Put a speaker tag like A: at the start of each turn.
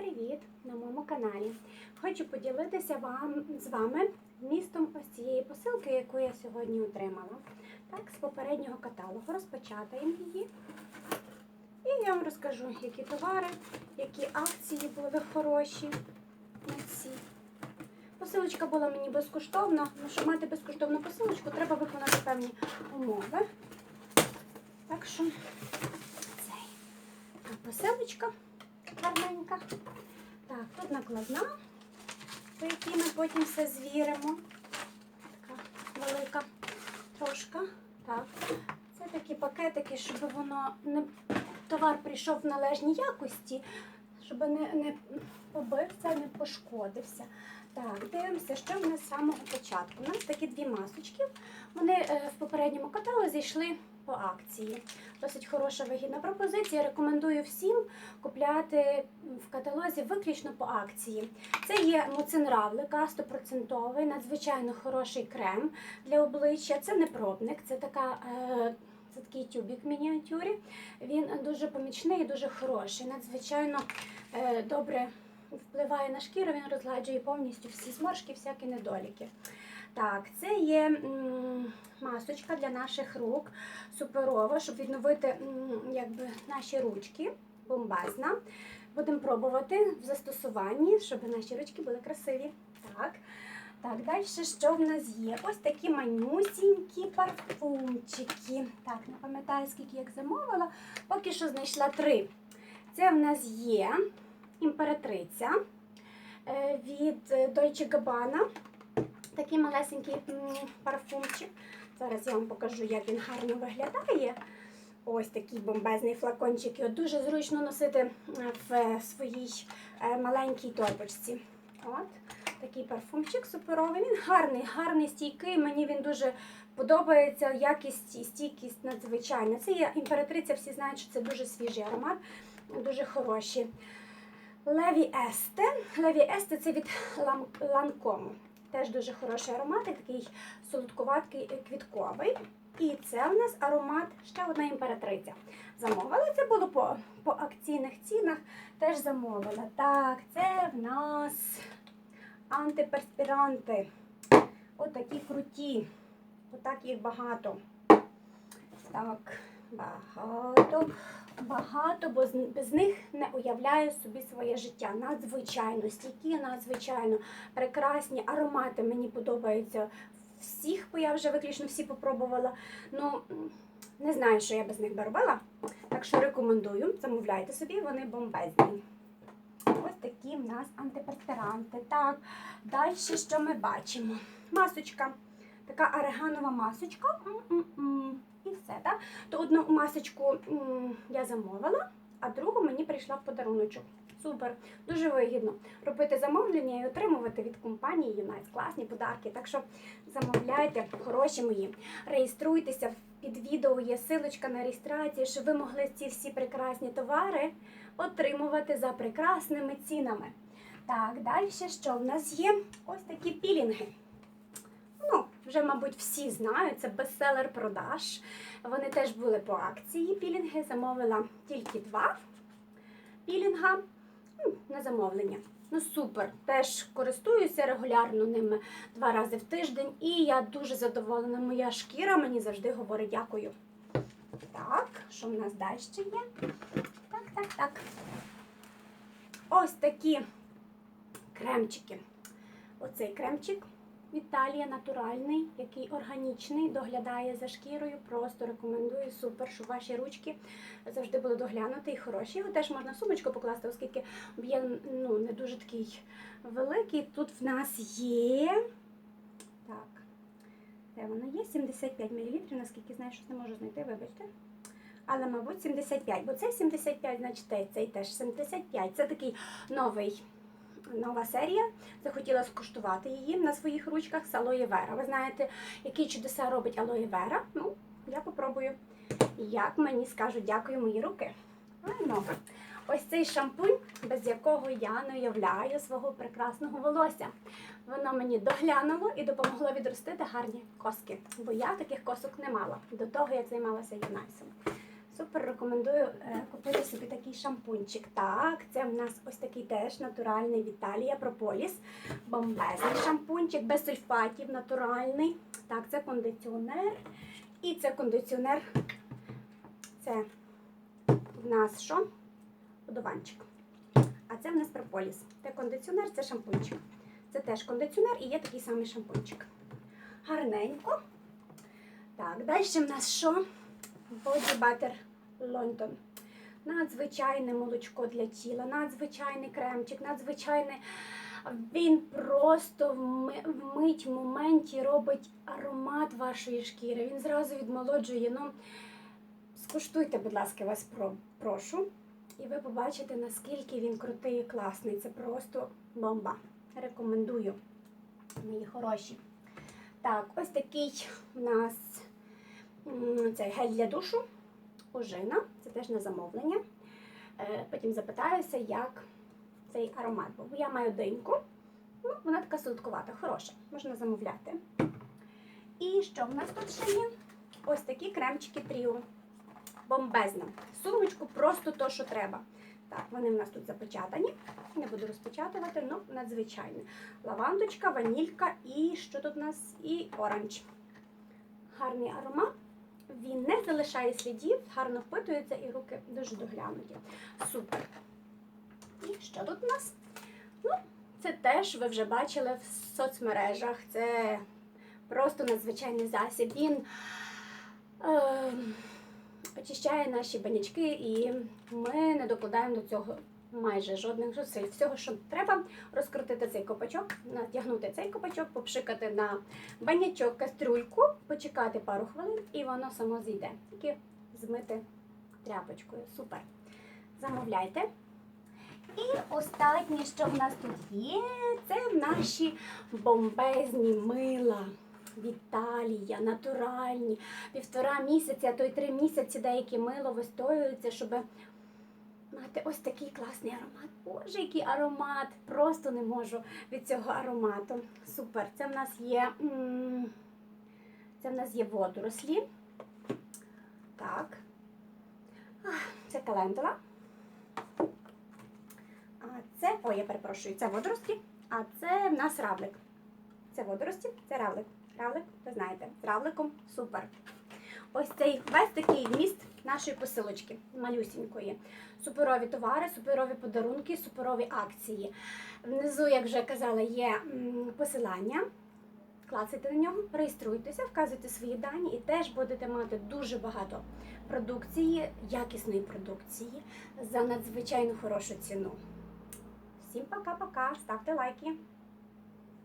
A: привіт на моєму каналі. Хочу поділитися вам з вами містом ось цієї посилки, яку я сьогодні отримала. Так, з попереднього каталогу розпочатаємо її. І я вам розкажу, які товари, які акції були хороші ці. Посилочка була мені безкоштовна. Ну, щоб мати безкоштовну посилочку, треба виконати певні умови. Так що цей посилочка гарненька. Так, тут накладна, по якій ми потім все звіримо. Така велика трошка. Так. Це такі пакетики, щоб воно не товар прийшов в належній якості, щоб не, не побився, не пошкодився. Так, дивимося, що в нас з самого початку. У нас такі дві масочки. Вони е, в попередньому каталозі йшли по акції. Досить хороша вигідна пропозиція. Рекомендую всім купляти в каталозі виключно по акції. Це є муцин равлика, 100%, надзвичайно хороший крем для обличчя. Це не пробник, це така. Е, це такий тюбік в мініатюрі. Він дуже помічний і дуже хороший. Надзвичайно е, добре впливає на шкіру, він розгладжує повністю всі зморшки, всякі недоліки. Так, це є масочка для наших рук, суперова, щоб відновити якби, наші ручки. Бомбезна. Будемо пробувати в застосуванні, щоб наші ручки були красиві. Так. Так, далі що в нас є? Ось такі манюсінькі парфумчики. Так, не пам'ятаю, скільки я замовила. Поки що знайшла три. Це в нас є імператриця е, від е, Dolce Gabbana. Такий малесенький парфумчик. Зараз я вам покажу, як він гарно виглядає. Ось такий бомбезний флакончик. Його дуже зручно носити е, в своїй е, маленькій торбочці. От такий парфумчик суперовий. Він гарний, гарний, стійкий. Мені він дуже подобається. Якість і стійкість надзвичайна. Це є імператриця, всі знають, що це дуже свіжий аромат, дуже хороші. Леві Есте. Леві Есте це від Ланкому. Теж дуже хороший аромат, такий солодкуватий квітковий. І це в нас аромат ще одна імператриця. Замовила це було по, по акційних цінах. Теж замовила. Так, це в нас антиперспіранти. Отакі круті. Отак їх багато. Так, багато, багато, бо без них не уявляю собі своє життя. Надзвичайно стійкі, надзвичайно прекрасні аромати мені подобаються всіх, бо я вже виключно всі попробувала. Ну, не знаю, що я без них би робила. Так що рекомендую, замовляйте собі, вони бомбезні. Ось такі в нас антиперспіранти. Так, далі що ми бачимо? Масочка. Така ореганова масочка. М-м-м. І все, так? То одну масочку я замовила, а другу мені прийшла в подаруночок. Супер, дуже вигідно робити замовлення і отримувати від компанії Юнайт класні подарки. Так що замовляйте, хороші мої. Реєструйтеся під відео. Є силочка на реєстрацію, щоб ви могли ці всі прекрасні товари отримувати за прекрасними цінами. Так, далі що в нас є? Ось такі пілінги. Вже, мабуть, всі знають, це бестселер продаж. Вони теж були по акції. Пілінги замовила тільки два пілінга ну, на замовлення. Ну супер, теж користуюся регулярно ними два рази в тиждень, і я дуже задоволена. Моя шкіра мені завжди говорить дякую. Так, що в нас далі є? Так, так, так. Ось такі кремчики. Оцей кремчик Італія натуральний, який органічний, доглядає за шкірою. Просто рекомендую супер, щоб ваші ручки завжди були доглянуті і хороші. Його теж можна в сумочку покласти, оскільки об'єм ну, не дуже такий великий. Тут в нас є. Так, де воно є? 75 мл, наскільки знаю, щось не можу знайти, вибачте. Але, мабуть, 75, бо це 75, значить цей- цей теж 75. Це такий новий нова серія. Захотіла скуштувати її на своїх ручках з алоє вера. Ви знаєте, які чудеса робить алоє вера? Ну, я попробую. Як мені скажуть, дякую мої руки. Айно. Ось цей шампунь, без якого я не уявляю свого прекрасного волосся. Воно мені доглянуло і допомогло відростити гарні коски, бо я таких косок не мала до того, як займалася юнайсом. Супер рекомендую е, купити собі такий шампунчик. Так, це в нас ось такий теж натуральний Віталія Прополіс. Бомбезний шампунчик, без сульфатів, натуральний. Так, це кондиціонер. І це кондиціонер. Це в нас що? Одуванчик. А це в нас прополіс. Це кондиціонер, це шампунчик. Це теж кондиціонер і є такий самий шампунчик. Гарненько. Так, далі в нас що? Body Butter London. Надзвичайне молочко для тіла, надзвичайний кремчик, надзвичайний. Він просто в моменті робить аромат вашої шкіри. Він зразу відмолоджує. Ну, скуштуйте, будь ласка, вас про- прошу. І ви побачите, наскільки він крутий і класний. Це просто бомба. Рекомендую, мої хороші. Так, ось такий у нас цей гель для душу, ожина, це теж на замовлення. Е, Потім запитаюся, як цей аромат був. Я маю диньку, ну, вона така солодкувата, хороша, можна замовляти. І що в нас тут ще є? Ось такі кремчики тріо. Бомбезна. Сумочку просто то, що треба. Так, вони в нас тут запечатані. Не буду розпечатувати, ну надзвичайно. Лавандочка, ванілька і що тут у нас? І оранж. Гарний аромат. Він не залишає слідів, гарно впитується і руки дуже доглянуті. Супер. І що тут у нас? Ну, це теж ви вже бачили в соцмережах. Це просто надзвичайний засіб. Він е, очищає наші банячки, і ми не докладаємо до цього майже жодних зусиль. Всього, що треба, розкрутити цей копачок, натягнути цей копачок, попшикати на банячок, кастрюльку, почекати пару хвилин, і воно само зійде. Тільки змити тряпочкою. Супер. Замовляйте. І останнє, що в нас тут є, це наші бомбезні мила. Віталія, натуральні, півтора місяця, а то й три місяці деякі мило вистоюються, щоб мати ось такий класний аромат. Боже, який аромат! Просто не можу від цього аромату. Супер. Це в нас є. Це в нас є водорослі. Так. Це календула. А це, ой, я перепрошую, це водорості, а це в нас равлик. Це водорості, це равлик. Равлик, ви знаєте, з равликом супер. Ось цей весь такий вміст нашої посилочки, малюсінької. Суперові товари, суперові подарунки, суперові акції. Внизу, як вже казала, є посилання. Клацайте на нього, реєструйтеся, вказуйте свої дані і теж будете мати дуже багато продукції, якісної продукції за надзвичайно хорошу ціну. Всім пока-пока, ставте лайки.